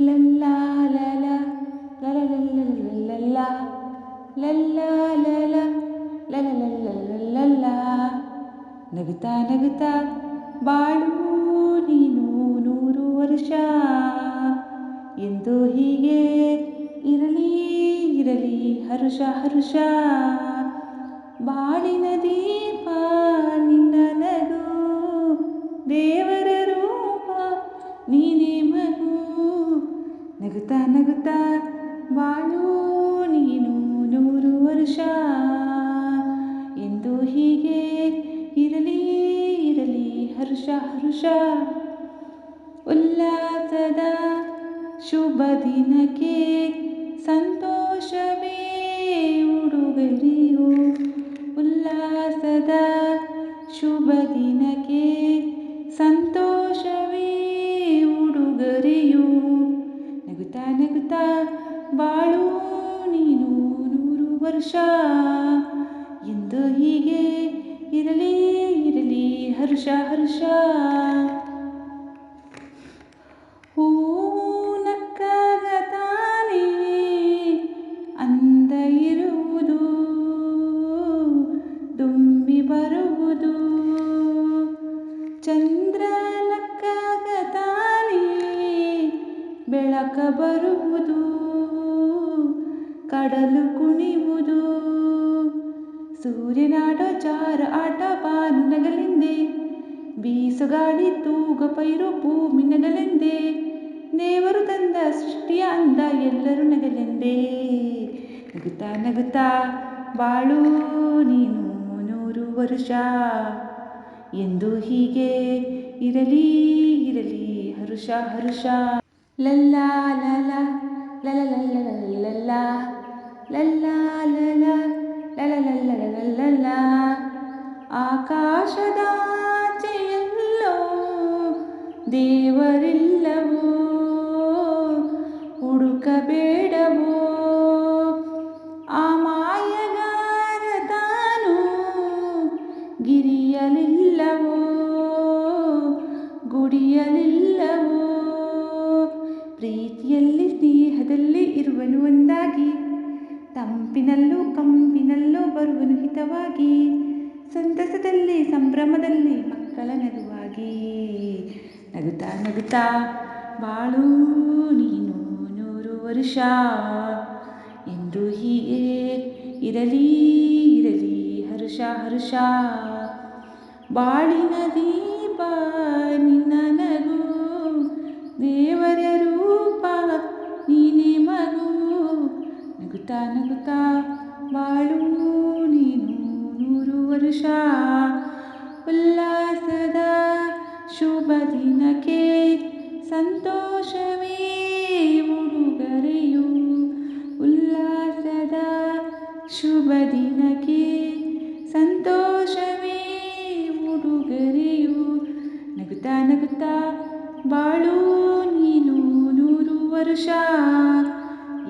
ಲಲ್ಲ ಲಲ ಲಲ ಲಲ್ಲ ಲಲ ಲಲ ನಗುತ್ತಾ ನಗುತ್ತಾ, ಬಾಳು ನೀನು ನೂರು ವರ್ಷ. ಎಂದು ಹೀಗೆ ಇರಲಿ ಇರಲಿ, ಹರುಷ ಹರುಷ. ಬಾಳಿನ ದೀಪ ನಿನ್ನ ನಗು ದೇವರ ನಗುತ್ತಾ ನಗುತ್ತಾ ಬಾಳು, ನೀನು ನೂರು ವರ್ಷ. ಎಂದು ಹೀಗೆ ಇರಲಿ ಇರಲಿ, ಹರ್ಷ ಹರ್ಷ. ಉಲ್ಲಾಸದ ಶುಭ ದಿನಕ್ಕೆ ಸಂತೋಷವೇ ಉಡುಗೊರೆಯು. ಉಲ್ಲಾಸದ ಶುಭ ದಿನಕ್ಕೆ ಸಂತೋಷವೇ ಉಡುಗೊರೆಯು. ಬಾಳು ನೀನು ನೂರು ವರ್ಷ. ಎಂದು ಹೀಗೆ ಇರಲಿ ಇರಲಿ ಹರ್ಷ ಹರ್ಷ. ಬೆಳಕ ಬರುವುದು, ಕಡಲು ಕುಣಿಯುವುದು. ಸೂರ್ಯನಾಟ ಚಾರ ಆಟ ನಗಲೆಂದೆ, ಬೀಸುಗಾಳಿ ತೂಗ ಪೈರು ಭೂಮಿ ನಗಲೆಂದೆ ದೇವರು ತಂದ ಸೃಷ್ಟಿಯ ಅಂದ ಎಲ್ಲರೂ ನಗಲೆಂದೇ. ನಗುತ್ತಾ ನಗುತ್ತಾ, ಬಾಳು ನೀನು ನೂರು ವರುಷ, ಎಂದು ಹೀಗೆ ಇರಲಿ ಇರಲಿ, ಹರುಷ ಹರುಷ. ಲಲ್ಲ ಲಲ ಲಲ ಲಲ್ಲ ಲಲ್ಲ ಲಲ್ಲ ಲಲ ಲಲ ಲಲ್ಲ ಲಲ್ಲ ಆಕಾಶದಾಚೆಯಲ್ಲೋ ದೇವರಿಲ್ಲವೋ ಹುಡುಕಬೇಡವೋ ಆ ಮಾಯಗಾರ ತಾನು ಗಿರಿಯಲಿಲ್ಲವೋ ಗುಡಿಯಲಿಲ್ಲವೋ ಸ್ನೇಹದಲ್ಲಿ ಇರುವನು ಒಂದಾಗಿ ತಂಪಿನಲ್ಲೂ ಕಂಪಿನಲ್ಲೂ ಬರುವನು ಹಿತವಾಗಿ, ಸಂತಸದಲ್ಲಿ, ಸಂಭ್ರಮದಲ್ಲಿ ಮಕ್ಕಳ ನಗುವಾಗಿ ನಗುತ್ತಾ ನಗುತ್ತಾ, ಬಾಳು, ನೀನು ನೂರು ವರ್ಷ, ಎಂದು ಹೀಗೆ ಇರಲಿ ಇರಲಿ, ಹರುಷ ಹರುಷ. ಬಾಳಿನ ದೀಪ ನಿನ್ನ ನಗು ದೇವರ ರೂಪ ನೀನೇ ಮಗು ನಗುತ್ತಾ ನಗುತ್ತಾ ಬಾಳು. ನೀನು ನೂರು ವರ್ಷ, ಉಲ್ಲಾಸದ ಶುಭ ದಿನಕ್ಕೆ ಸಂತೋಷವೇ ಉಡುಗೊರೆಯು. ಉಲ್ಲಾಸದ ಶುಭ ದಿನಕ್ಕೆ ಸಂತೋಷವೇ ಉಡುಗೊರೆಯು. ನಗುತ್ತಾ ನಗುತ್ತಾ ಬಾಳು, ನೀನು ವರ್ಷ.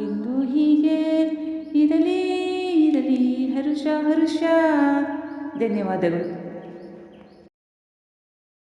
ಎಂದು ಹೀಗೆ ಇರಲಿ ಇರಲಿ ಹರುಷ ಹರುಷ. ಧನ್ಯವಾದಗಳು.